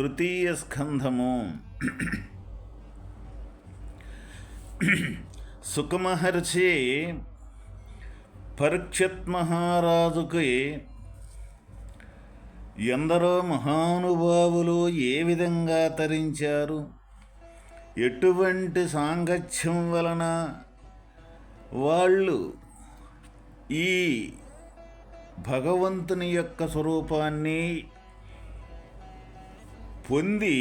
తృతీయ స్కంధము. సుఖమహర్షి పరీక్షత్ మహారాజుకి ఎందరో మహానుభావులు ఏ విధంగా తరించారు? ఎటువంటి సాంగత్యం వలన వాళ్ళు ఈ భగవంతుని యొక్క స్వరూపాన్ని పొంది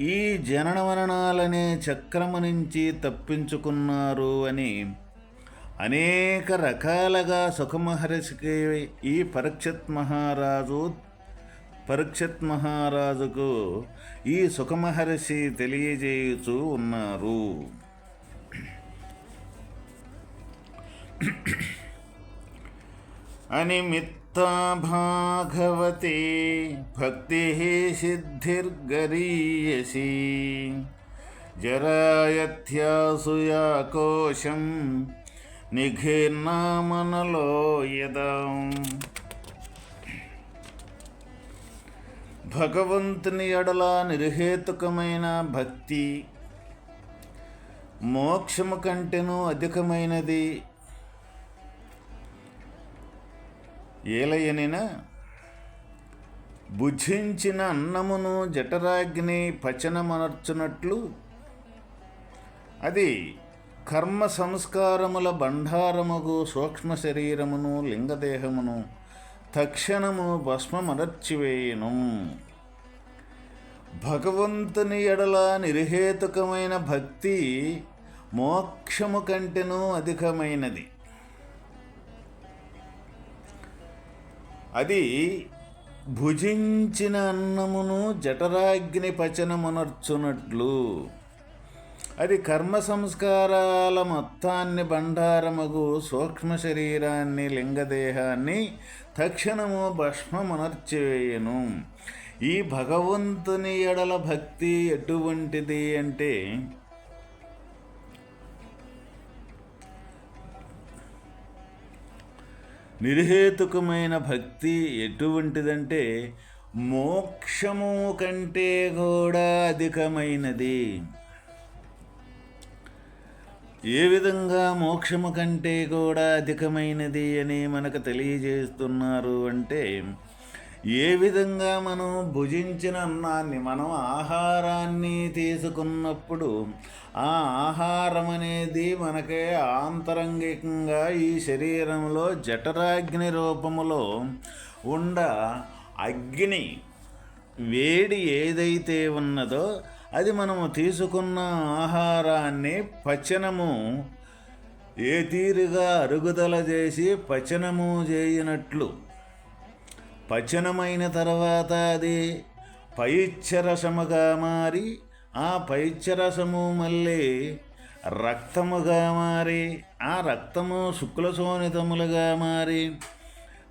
ఈ జనన మరణాలనే చక్రము నుంచి తప్పించుకున్నారు అని అనేక రకాలుగా సుఖమహర్షికి ఈ పరీక్షత్ మహారాజు పరీక్షత్ మహారాజుకు ఈ సుఖమహర్షి తెలియజేయుచూ ఉన్నారు. అనిమిత్తా భాగవతే భక్తి సిద్ధిర్గరీయసి జరాయత్యాసుయా కోశం నిఘీర్ణామనలో యదం భగవంతుని ఎడల నిర్హేతుకమైన భక్తి మోక్షము కంటెను అధికమైనది ఏలయనిన భుజించిన అన్నమును జఠరాగ్ని పచనమనర్చునట్లు. అది కర్మ సంస్కారముల భండారముకు సూక్ష్మ శరీరమును లింగదేహమును తక్షణము భస్మమనర్చివేయును. భగవంతుని ఎడల నిర్హేతుకమైన భక్తి మోక్షము కంటెనూ అధికమైనది. అది భుజించిన అన్నమును జఠరాగ్ని పచనమునర్చునట్లు. అది కర్మ సంస్కారాల మొత్తాన్ని బండారమగు సూక్ష్మ శరీరాన్ని లింగదేహాన్ని తక్షణము భస్మమునర్చివేయను. ఈ భగవంతుని ఎడల భక్తి ఎటువంటిది అంటే నిర్హేతుకమైన భక్తి ఎటువంటిదంటే మోక్షము కంటే కూడా అధికమైనది. ఏ విధంగా మోక్షము కంటే కూడా అధికమైనది అని మనకు తెలియజేస్తున్నారు అంటే ఏ విధంగా మనం భుజించిన అన్నాన్ని మనం ఆహారాన్ని తీసుకున్నప్పుడు ఆ ఆహారం అనేది మనకే ఆంతరంగికంగా ఈ శరీరంలో జఠరాగ్ని రూపములో ఉండ అగ్ని వేడి ఏదైతే ఉన్నదో అది మనము తీసుకున్న ఆహారాన్ని పచనము ఏ తీరుగా అరుగుదల చేసి పచనము చేయనట్లు పచనమైన తర్వాత అది పైచ్చరసముగా మారి ఆ పైచ్చరసము మళ్ళీ రక్తముగా మారి ఆ రక్తము శుక్లశోనితములుగా మారి.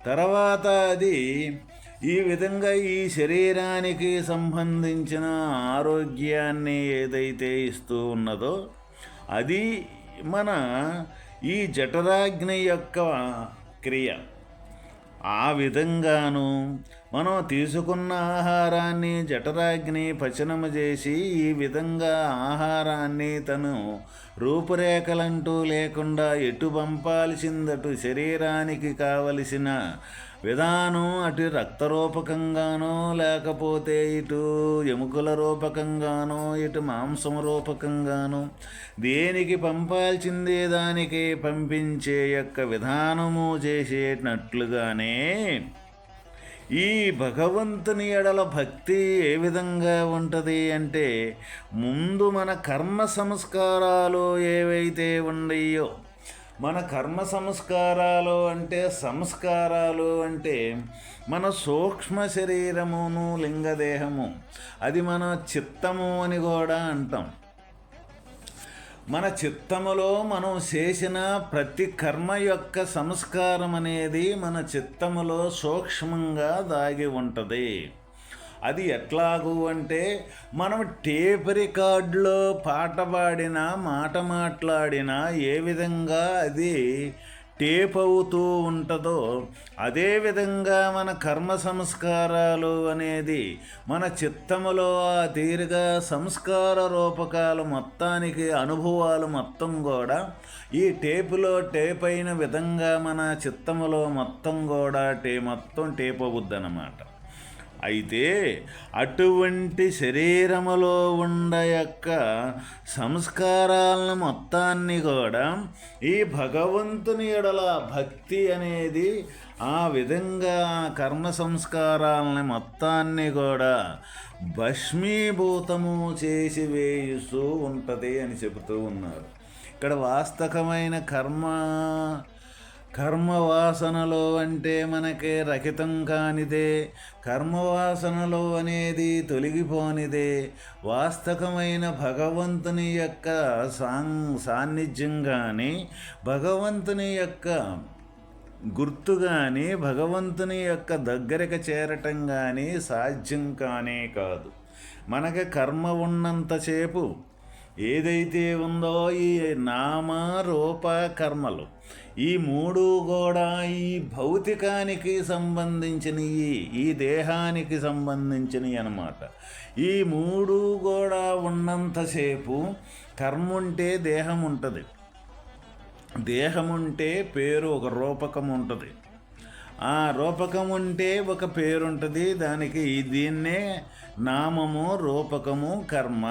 తర్వాత అది ఈ విధంగా ఈ శరీరానికి సంబంధించిన ఆరోగ్యాన్ని ఏదైతే ఇస్తూ ఉన్నదో అది మన ఈ జఠరాగ్ని యొక్క క్రియ. ఆ విధంగాను మనం తీసుకున్న ఆహారాన్ని జఠరాగ్ని పచనము చేసి ఈ విధంగా ఆహారాన్ని తను రూపురేఖలంటూ లేకుండా ఎటు పంపాల్సిందటు శరీరానికి కావలసిన విధానం అటు రక్తరూపకంగానో లేకపోతే ఇటు ఎముకల రూపకంగానో ఇటు మాంసం రూపకంగానో. దేనికి పంపాల్సిందే దానికి పంపించే యొక్క విధానము చేసేటట్లుగానే ఈ భగవంతుని ఎడల భక్తి ఏ విధంగా ఉంటుంది అంటే ముందు మన కర్మ సంస్కారాలు ఏవైతే ఉన్నాయో మన కర్మ సంస్కారాలు అంటే సంస్కారాలు అంటే మన సూక్ష్మ శరీరమును లింగదేహము. అది మన చిత్తము అని కూడా అంటాం. మన చిత్తములో మనం చేసిన ప్రతి కర్మ యొక్క సంస్కారం అనేది మన చిత్తములో సూక్ష్మంగా దాగి ఉంటుంది. అది ఎట్లాగు అంటే మనం టేప్ రికార్డులో పాట పాడినా మాట మాట్లాడినా ఏ విధంగా అది టేప్ అవుతూ ఉంటుందో అదేవిధంగా మన కర్మ సంస్కారాలు అనేది మన చిత్తములో ఆ తీరుగా సంస్కార రూపకాలు మొత్తానికి అనుభవాలు మొత్తం కూడా ఈ టేపులో టేప్ అయిన విధంగా మన చిత్తములో మొత్తం కూడా టే మొత్తం టేప్ అవుద్ది అన్నమాట అయితే అటువంటి శరీరములో ఉండ యొక్క సంస్కారాలను మొత్తాన్ని కూడా ఈ భగవంతుని ఎడల భక్తి అనేది ఆ విధంగా కర్మ సంస్కారాలని మొత్తాన్ని కూడా భస్మీభూతము చేసి వేయిస్తూ ఉంటుంది అని చెబుతూ ఉన్నారు. ఇక్కడ వాస్తవమైన కర్మ కర్మవాసనలో అంటే మనకే రహితం కానిదే. కర్మవాసనలో అనేది తొలగిపోనిదే. వాస్తవమైన భగవంతుని యొక్క సాం సాన్నిధ్యం కానీ భగవంతుని యొక్క గుర్తు కానీ భగవంతుని యొక్క దగ్గరకు చేరటం కానీ సాధ్యం కానే కాదు. మనకి కర్మ ఉన్నంతసేపు ఏదైతే ఉందో ఈ నామ రూప కర్మలు ఈ మూడు కూడా ఈ భౌతికానికి సంబంధించినవి ఈ దేహానికి సంబంధించినవి అనమాట ఈ మూడు కూడా ఉన్నంతసేపు కర్మ ఉంటే దేహం ఉంటుంది దేహం ఉంటే పేరు ఒక రూపకం ఉంటుంది ఆ రూపకం ఉంటే ఒక పేరుంటుంది. దానికి దీన్నే నామము రూపకము కర్మ.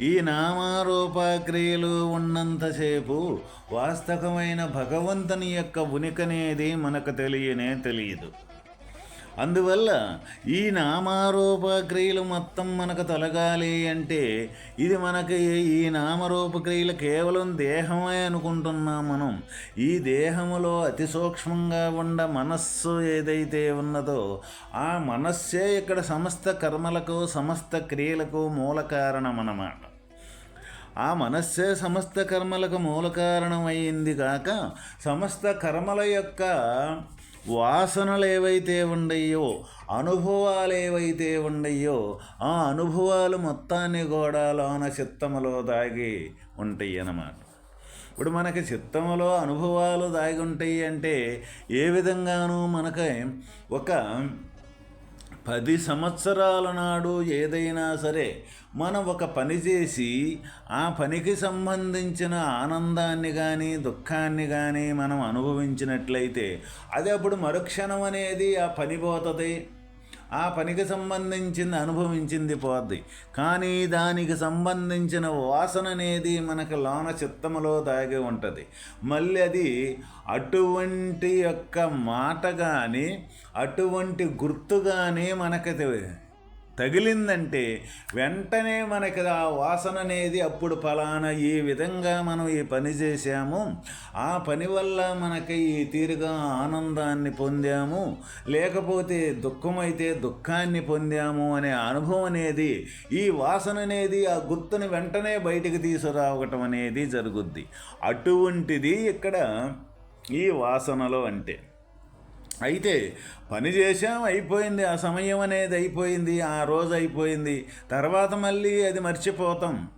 ఈ నామారూపక్రియలు ఉన్నంతసేపు వాస్తవమైన భగవంతుని యొక్క ఉనికనేది మనకు తెలియనే తెలియదు. అందువల్ల ఈ నామారూపక్రియలు మొత్తం మనకు తొలగాలి అంటే ఇది మనకి ఈ నామరూపక్రియలు కేవలం దేహమే అనుకుంటున్నాం మనం. ఈ దేహములో అతి సూక్ష్మంగా ఉండ మనస్సు ఏదైతే ఉన్నదో ఆ మనస్సే ఇక్కడ సమస్త కర్మలకు సమస్త క్రియలకు మూల కారణం అన్నమాట ఆ మనస్సే సమస్త కర్మలకు మూల కారణమైంది కాక సమస్త కర్మల యొక్క వాసనలు ఏవైతే ఉండయో అనుభవాలు ఏవైతే ఉండయో ఆ అనుభవాలు మొత్తాన్ని కూడా లోన చిత్తములో దాగి ఉంటాయి అన్నమాట. ఇప్పుడు మనకి చిత్తములో అనుభవాలు దాగి ఉంటాయి అంటే ఏ విధంగానూ మనకి ఒక పది సంవత్సరాల నాడు ఏదైనా సరే మనం ఒక పని చేసి ఆ పనికి సంబంధించిన ఆనందాన్ని కానీ దుఃఖాన్ని కానీ మనం అనుభవించినట్లయితే అది అప్పుడు మరుక్షణం అనేది ఆ పని పోతుంది. ఆ పనికి సంబంధించింది అనుభవించింది పోద్ది. కానీ దానికి సంబంధించిన వాసన అనేది మనకు లోన చిత్తములో దాగి ఉంటుంది. మళ్ళీ అది అటువంటి యొక్క మాట కానీ అటువంటి గుర్తు కానీ మనకి తగిలిందంటే వెంటనే మనకి ఆ వాసన అనేది అప్పుడు ఫలానా ఈ విధంగా మనం ఈ పని చేశాము. ఆ పని వల్ల మనకి ఈ తీరుగా ఆనందాన్ని పొందాము. లేకపోతే దుఃఖమైతే దుఃఖాన్ని పొందాము అనే అనుభవం అనేది ఈ వాసన అనేది ఆ గుర్తుని వెంటనే బయటికి తీసుకురావటం అనేది జరుగుద్ది. అటువంటిది ఇక్కడ ఈ వాసనలో అంటే. అయితే పని చేసాం అయిపోయింది. ఆ సమయం అనేది అయిపోయింది ఆ రోజు అయిపోయింది. తర్వాత మళ్ళీ అది మర్చిపోతాం.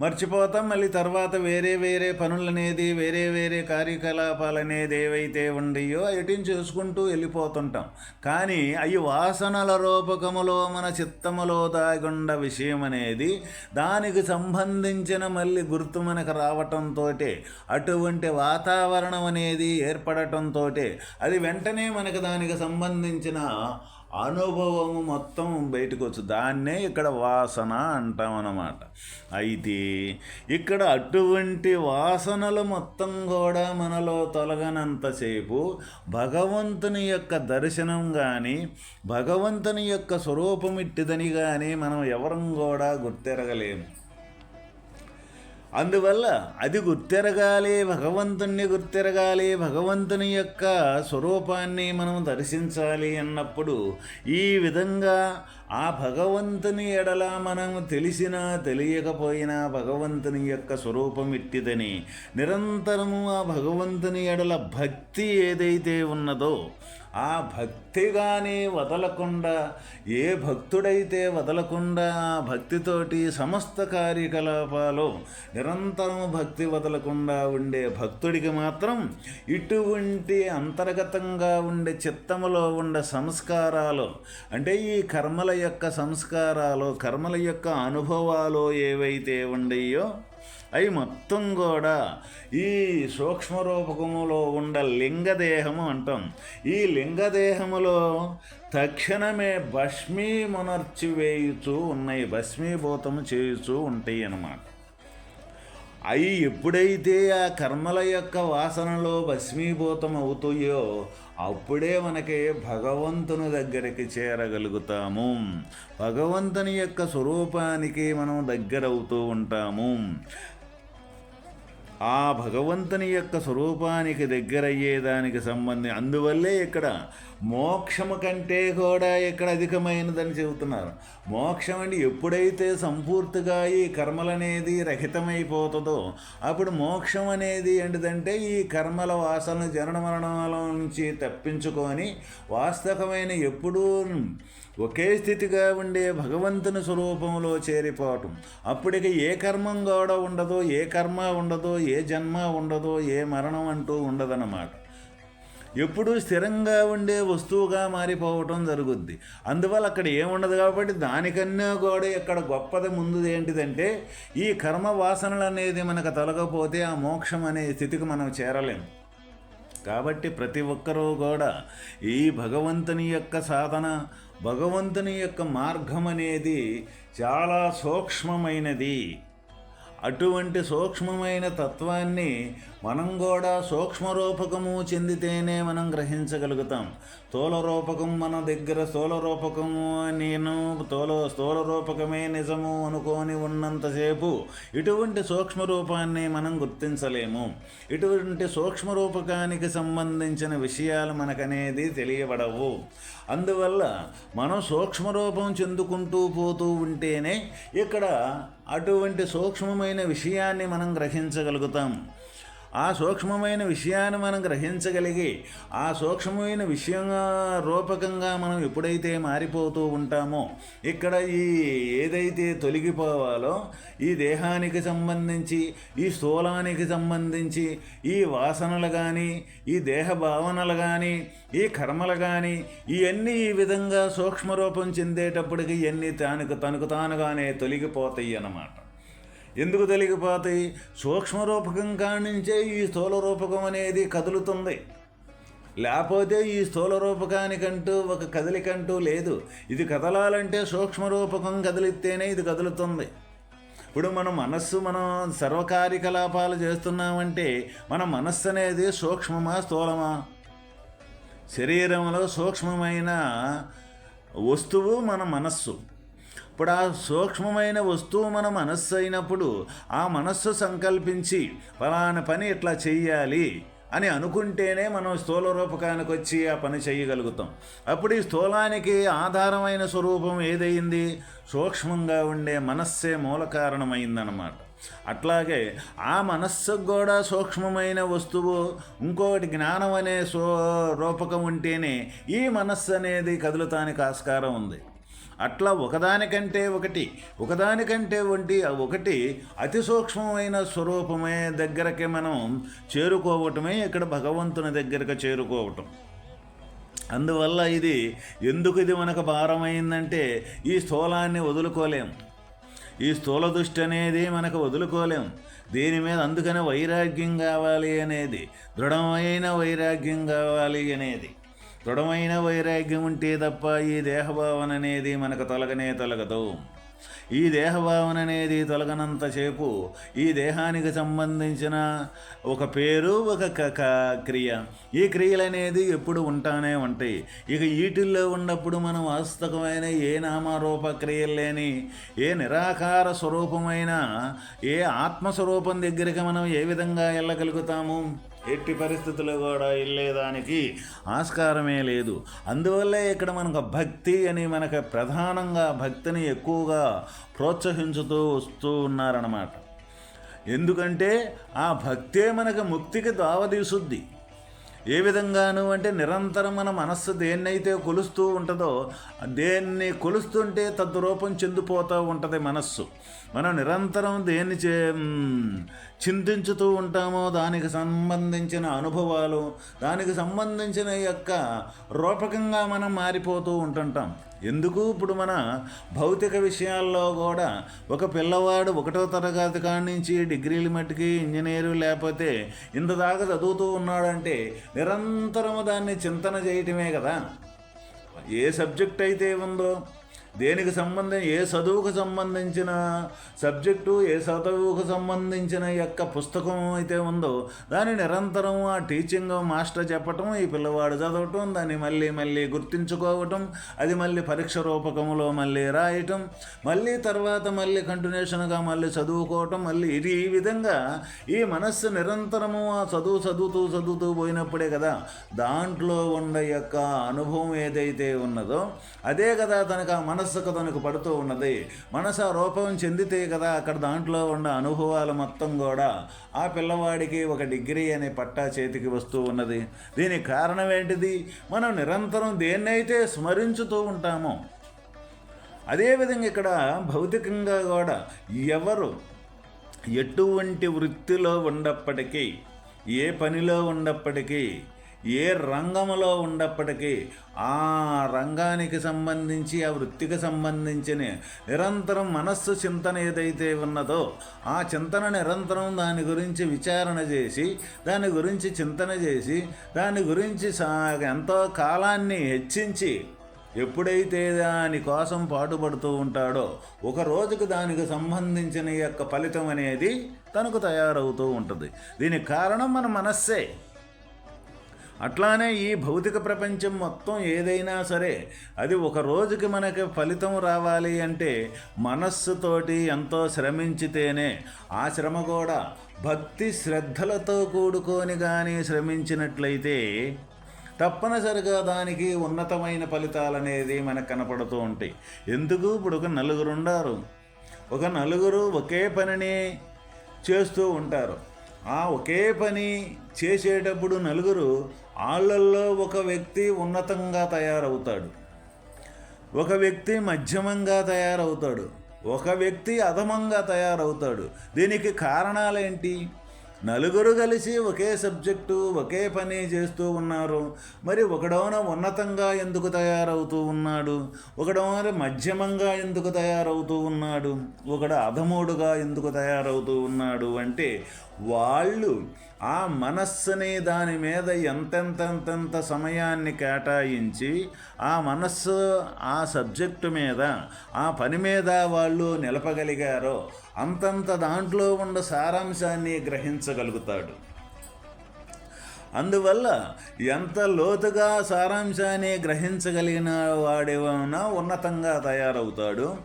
మర్చిపోతాం మళ్ళీ తర్వాత వేరే వేరే పనులనేది వేరే వేరే కార్యకలాపాలనేది ఏవైతే ఉండయో ఎటిని చేసుకుంటూ వెళ్ళిపోతుంటాం. కానీ అవి వాసనల రూపకములో మన చిత్తములో దాగుండ విషయం అనేది దానికి సంబంధించిన మళ్ళీ గుర్తు మనకు రావటంతో అటువంటి వాతావరణం అనేది ఏర్పడటంతో అది వెంటనే మనకు దానికి సంబంధించిన అనుభవము మొత్తం బయటకు వచ్చు దాన్నే ఇక్కడ వాసన అంటాం అన్నమాట అయితే ఇక్కడ అటువంటి వాసనలు మొత్తం కూడా మనలో తొలగనంతసేపు భగవంతుని యొక్క దర్శనం కానీ భగవంతుని యొక్క స్వరూపం ఇట్టిదని కానీ మనం ఎవరం కూడా గుర్తెరగలేము. అందువల్ల అది గుర్తెరగాలి భగవంతుణ్ణి గుర్తెరగాలి భగవంతుని యొక్క స్వరూపాన్ని మనం దర్శించాలి అన్నప్పుడు ఈ విధంగా ఆ భగవంతుని ఎడల మనం తెలిసినా తెలియకపోయినా భగవంతుని యొక్క స్వరూపం ఇట్టిదని నిరంతరము ఆ భగవంతుని ఎడల భక్తి ఏదైతే ఉన్నదో ఆ భక్తిగానే వదలకుండా ఏ భక్తుడైతే వదలకుండా ఆ భక్తితోటి సమస్త కార్యకలాపాలు నిరంతరం భక్తి వదలకుండా ఉండే భక్తుడికి మాత్రం ఇటువంటి అంతర్గతంగా ఉండే చిత్తములో ఉండే సంస్కారాలు అంటే ఈ కర్మల యొక్క సంస్కారాలు కర్మల యొక్క అనుభవాలు ఏవైతే ఉండయో అవి మొత్తం కూడా ఈ సూక్ష్మరూపకములో ఉండ లింగదేహము అంటాం. ఈ లింగదేహములో తక్షణమే భస్మీమునర్చివేయుచూ ఉన్నాయి భస్మీభూతము చేయుచూ ఉంటాయి అన్నమాట. అవి ఎప్పుడైతే ఆ కర్మల యొక్క వాసనలో భస్మీభూతం అవుతాయో అప్పుడే మనకి భగవంతుని దగ్గరికి చేరగలుగుతాము. భగవంతుని యొక్క స్వరూపానికి మనం దగ్గరవుతూ ఉంటాము. ఆ భగవంతుని యొక్క స్వరూపానికి దగ్గరయ్యేదానికి సంబంధించి అందువల్లే ఇక్కడ మోక్షము కంటే కూడా ఇక్కడ అధికమైనదని చెబుతున్నారు. మోక్షం అంటే ఎప్పుడైతే సంపూర్తిగా ఈ కర్మలనేది రహితమైపోతుందో అప్పుడు మోక్షం అనేది ఏంటిదంటే ఈ కర్మల వాసనలు జనన మరణాల నుంచి తప్పించుకొని వాస్తవమైన ఎప్పుడూ ఒకే స్థితిగా ఉండే భగవంతుని స్వరూపంలో చేరిపోవటం అప్పటికి ఏ కర్మం కూడా ఉండదో ఏ కర్మ ఉండదో ఏ జన్మ ఉండదో ఏ మరణం అంటూ ఉండదన్నమాట. ఎప్పుడూ స్థిరంగా ఉండే వస్తువుగా మారిపోవటం జరుగుద్ది. అందువల్ల అక్కడ ఏముండదు కాబట్టి దానికన్నా కూడా ఇక్కడ గొప్పది ముందు ఏంటిదంటే ఈ కర్మ వాసనలు అనేది మనకు తొలగపోతే ఆ మోక్షం అనే స్థితికి మనం చేరలేము కాబట్టి ప్రతి ఒక్కరూ కూడా ఈ భగవంతుని యొక్క సాధన భగవంతుని యొక్క మార్గం అనేది చాలా సూక్ష్మమైనది. అటువంటి సూక్ష్మమైన తత్వాన్ని మనం కూడా సూక్ష్మరూపకము చెందితేనే మనం గ్రహించగలుగుతాం. స్థూల రూపకం మన దగ్గర స్థూల రూపకము నేను తోల స్థూల రూపకమే నిజము అనుకొని ఉన్నంతసేపు ఇటువంటి సూక్ష్మ రూపాన్ని మనం గుర్తించలేము. ఇటువంటి సూక్ష్మ రూపకానికి సంబంధించిన విషయాలు మనకనేది తెలియబడవు. అందువల్ల మనం సూక్ష్మరూపం చెందుకుంటూ పోతూ ఉంటేనే ఇక్కడ అటువంటి సూక్ష్మమైన విషయాన్ని మనం గ్రహించగలుగుతాం. ఆ సూక్ష్మమైన విషయాన్ని మనం గ్రహించగలిగి ఆ సూక్ష్మమైన విషయం రూపకంగా మనం ఎప్పుడైతే మారిపోతూ ఉంటామో ఇక్కడ ఈ ఏదైతే తొలగిపోవాలో ఈ దేహానికి సంబంధించి ఈ స్థూలానికి సంబంధించి ఈ వాసనలు కానీ ఈ దేహ భావనలు కానీ ఈ కర్మలు కానీ ఇవన్నీ ఈ విధంగా సూక్ష్మరూపం చెందేటప్పటికి ఇవన్నీ తనకు తనకు తానుగానే తొలగిపోతాయి అన్నమాట. ఎందుకు తెలిగిపోతాయి సూక్ష్మరూపకం కాణించే ఈ స్థూల రూపకం అనేది కదులుతుంది. లేకపోతే ఈ స్థూల రూపకానికంటూ ఒక కదలికంటూ లేదు. ఇది కదలాలంటే సూక్ష్మరూపకం కదిలితేనే ఇది కదులుతుంది. ఇప్పుడు మన మనస్సు మనం సర్వకార్యకలాపాలు చేస్తున్నామంటే మన మనస్సు అనేది సూక్ష్మమా స్థూలమా? శరీరంలో సూక్ష్మమైన వస్తువు మన మనస్సు. ఇప్పుడు ఆ సూక్ష్మమైన వస్తువు మన మనస్సు అయినప్పుడు ఆ మనస్సు సంకల్పించి ఫలానా పని ఇట్లా చెయ్యాలి అని అనుకుంటేనే మనం స్థూల రూపకానికి వచ్చి ఆ పని చేయగలుగుతాం అప్పుడు ఈ స్థూలానికి ఆధారమైన స్వరూపం ఏదైంది సూక్ష్మంగా ఉండే మనస్సే మూల కారణమైందన్నమాట. అట్లాగే ఆ మనస్సుకు కూడా సూక్ష్మమైన వస్తువు ఇంకొకటి జ్ఞానం అనే సో రూపకం ఉంటేనే ఈ మనస్సు అనేది కదులుతానికి ఆస్కారం ఉంది. అట్లా ఒకదానికంటే ఒకటి ఒకదానికంటే వంటి ఒకటి అతి సూక్ష్మమైన స్వరూపమే దగ్గరకి మనం చేరుకోవటమే ఇక్కడ భగవంతుని దగ్గరకు చేరుకోవటం. అందువల్ల ఇది ఎందుకు ఇది మనకు భారమైందంటే ఈ స్థూలాన్ని వదులుకోలేం. ఈ స్థూల దృష్టి అనేది మనకు వదులుకోలేం. దీని మీద అందుకనే వైరాగ్యం కావాలి అనేది దృఢమైన వైరాగ్యం కావాలి అనేది. దృఢమైన వైరాగ్యం ఉంటే తప్ప ఈ దేహభావన అనేది మనకు తొలగనే తొలగదు. ఈ దేహభావన అనేది తొలగనంతసేపు ఈ దేహానికి సంబంధించిన ఒక పేరు ఒక క- క- క్రియ. ఈ క్రియలు అనేది ఎప్పుడు ఉంటానే ఉంటాయి. ఇక వీటిల్లో ఉన్నప్పుడు మనం వాస్తవమైన ఏ నామరూప క్రియలు లేని ఏ నిరాకార స్వరూపమైన ఏ ఆత్మస్వరూపం దగ్గరికి మనం ఏ విధంగా వెళ్ళగలుగుతాము ఎట్టి పరిస్థితులు కూడా వెళ్ళేదానికి ఆస్కారమే లేదు. అందువల్లే ఇక్కడ మనకు భక్తి అని మనకు ప్రధానంగా భక్తిని ఎక్కువగా ప్రోత్సహించుతూ వస్తూ ఉన్నారన్నమాట. ఎందుకంటే ఆ భక్తే మనకు ముక్తికి దావదీసుద్ది ఏ విధంగాను అంటే నిరంతరం మన మనస్సు దేన్నైతే కొలుస్తూ ఉంటుందో దేన్ని కొలుస్తుంటే తద్రూపం చెందిపోతూ ఉంటుంది మనస్సు. మనం నిరంతరం దేన్ని చే చింతించుతూ ఉంటామో దానికి సంబంధించిన అనుభవాలు దానికి సంబంధించిన యొక్క రూపకంగా మనం మారిపోతూ ఉంటుంటాం. ఎందుకు? ఇప్పుడు మన భౌతిక విషయాల్లో కూడా ఒక పిల్లవాడు ఒకటో తరగతి కాడి నుంచి డిగ్రీలు మట్టుకి ఇంజనీరు లేకపోతే ఇంత దాకా చదువుతూ ఉన్నాడంటే నిరంతరము దాన్ని చింతన చేయటమే కదా. ఏ సబ్జెక్ట్ అయితే ఉందో? దేనికి సంబంధం ఏ చదువుకు సంబంధించిన సబ్జెక్టు ఏ చదువుకు సంబంధించిన యొక్క పుస్తకం అయితే ఉందో దాని నిరంతరం ఆ టీచింగ్ మాస్టర్ చెప్పటం ఈ పిల్లవాడు చదవటం దాన్ని మళ్ళీ మళ్ళీ గుర్తించుకోవటం అది మళ్ళీ పరీక్ష రూపకంలో మళ్ళీ రాయటం మళ్ళీ తర్వాత మళ్ళీ కంటిన్యూషన్గా మళ్ళీ చదువుకోవటం మళ్ళీ ఇది ఈ విధంగా ఈ మనస్సు నిరంతరము ఆ చదువు చదువుతూ చదువుతూ పోయినప్పుడే కదా దాంట్లో ఉన్న యొక్క అనుభవం ఏదైతే ఉన్నదో అదే కదా తనకు ఆ మనస్సుకు తనకు పడుతూ ఉన్నది. మనసు ఆ రూపం చెందితే కదా అక్కడ దాంట్లో ఉన్న అనుభవాలు మొత్తం కూడా ఆ పిల్లవాడికి ఒక డిగ్రీ అనే పట్టా చేతికి వస్తూ ఉన్నది. దీనికి కారణం ఏంటిది? మనం నిరంతరం దేన్నైతే స్మరించుతూ ఉంటామో అదేవిధంగా ఇక్కడ భౌతికంగా కూడా ఎవరు ఎటువంటి వృత్తిలో ఉన్నప్పటికీ ఏ పనిలో ఉన్నప్పటికీ ఏ రంగంలో ఉన్నప్పటికీ ఆ రంగానికి సంబంధించి ఆ వృత్తికి సంబంధించిన నిరంతరం మనస్సు చింతన ఏదైతే ఉన్నదో ఆ చింతన నిరంతరం దాని గురించి విచారణ చేసి దాని గురించి చింతన చేసి దాని గురించి సా ఎంతో కాలాన్ని హెచ్చించి ఎప్పుడైతే దాని కోసం పాటుపడుతూ ఉంటాడో ఒక రోజుకు దానికి సంబంధించిన యొక్క ఫలితం అనేది తనకు తయారవుతూ ఉంటుంది. దీనికి కారణం మన మనస్సే. అట్లానే ఈ భౌతిక ప్రపంచం మొత్తం ఏదైనా సరే అది ఒక రోజుకి మనకి ఫలితం రావాలి అంటే మనస్సుతోటి ఎంతో శ్రమించితేనే ఆ శ్రమ కూడా భక్తి శ్రద్ధలతో కూడుకొని కానీ శ్రమించినట్లయితే తప్పనిసరిగా దానికి ఉన్నతమైన ఫలితాలు అనేది మనకు కనపడుతూ ఉంటాయి. ఎందుకు? ఇప్పుడు ఒక నలుగురు ఉండారు. ఒక నలుగురు ఒకే పనిని చేస్తూ ఉంటారు. ఆ ఒకే పని చేసేటప్పుడు నలుగురు వాళ్ళల్లో ఒక వ్యక్తి ఉన్నతంగా తయారవుతాడు. ఒక వ్యక్తి మధ్యమంగా తయారవుతాడు. ఒక వ్యక్తి అధమంగా తయారవుతాడు. దీనికి కారణాలేంటి? నలుగురు కలిసి ఒకే సబ్జెక్టు ఒకే పని చేస్తూ ఉన్నారు. మరి ఒకడవన ఉన్నతంగా ఎందుకు తయారవుతూ ఉన్నాడు? ఒకడవన మధ్యమంగా ఎందుకు తయారవుతూ ఉన్నాడు? ఒకడు అధముడుగా ఎందుకు తయారవుతూ ఉన్నాడు? అంటే వాళ్ళు ఆ మనస్సుని దాని మీద ఎంతెంతెంతెంత సమయాన్ని కేటాయించి ఆ మనస్సు ఆ సబ్జెక్టు మీద ఆ పని మీద వాళ్ళు నిలపగలిగారో అంతంత దాంట్లో ఉన్న సారాంశాన్ని గ్రహించగలుగుతాడు. అందువల్ల ఎంత లోతుగా సారాంశాన్ని గ్రహించగలిగిన వాడేమైనా ఉన్నతంగా తయారవుతాడు.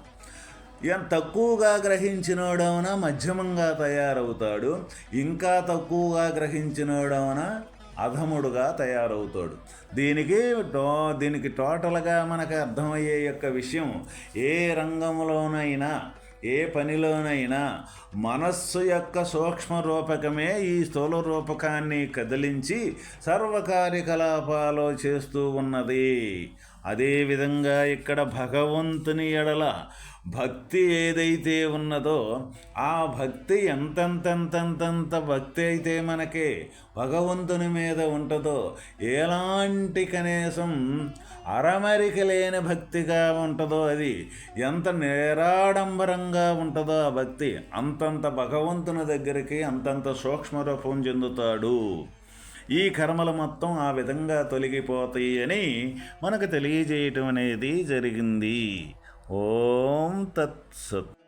ఎంత తక్కువగా గ్రహించినోడవున మధ్యమంగా తయారవుతాడు. ఇంకా తక్కువగా గ్రహించినోడవున అధముడుగా తయారవుతాడు. దీనికి టో దీనికి టోటల్గా మనకు అర్థమయ్యే యొక్క విషయం ఏ రంగంలోనైనా ఏ పనిలోనైనా మనస్సు యొక్క సూక్ష్మ రూపకమే ఈ స్థూల రూపకాన్ని కదిలించి సర్వకార్యకలాపాలు చేస్తూ ఉన్నది. అదేవిధంగా ఇక్కడ భగవంతుని ఎడల భక్తి ఏదైతే ఉన్నదో ఆ భక్తి ఎంతెంతెంతెంత భక్తి అయితే మనకి భగవంతుని మీద ఉంటుందో ఎలాంటి కనీసం అరమరిక లేని భక్తిగా ఉంటుందో అది ఎంత నిరాడంబరంగా ఉంటుందో ఆ భక్తి అంతంత భగవంతుని దగ్గరికి అంతంత సూక్ష్మ రూపం చెందుతాడు. ఈ కర్మలు మొత్తం ఆ విధంగా తొలగిపోతాయి అని మనకు తెలియజేయటం అనేది జరిగింది. ఓం తత్సత్.